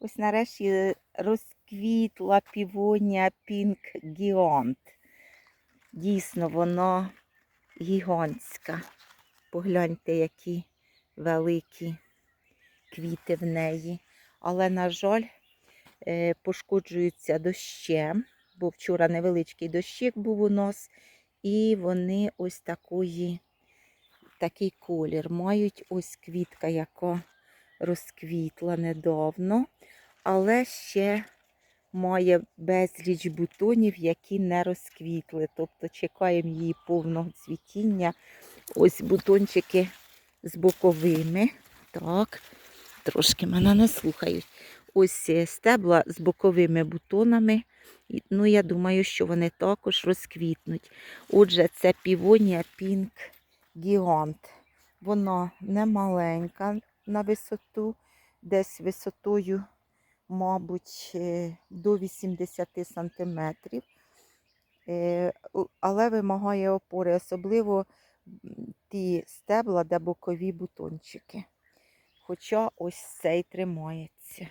Ось нарешті розквітла півонія Пінк Гіонт. Дійсно, воно гігантська. Погляньте, які великі квіти в неї. Але, на жаль, е, пошкоджуються дощем, бо вчора невеличкий дощик був у нас, і вони ось такої, такий колір мають. Ось квітка, яка розквітла недавно, але ще має безліч бутонів, які не розквітли. Тобто чекаємо її повного цвітіння. Ось бутончики з боковими. Так, трошки мене не слухають. Ось е, стебла з боковими бутонами. Ну, я думаю, що вони також розквітнуть. Отже, це півонія Pink Gigant. Вона не маленька на висоту, десь висотою, мабуть, е, до 80 сантиметрів. Е, Але вимагає опори, особливо ті стебла, де бокові бутончики. Хоча ось цей тримається.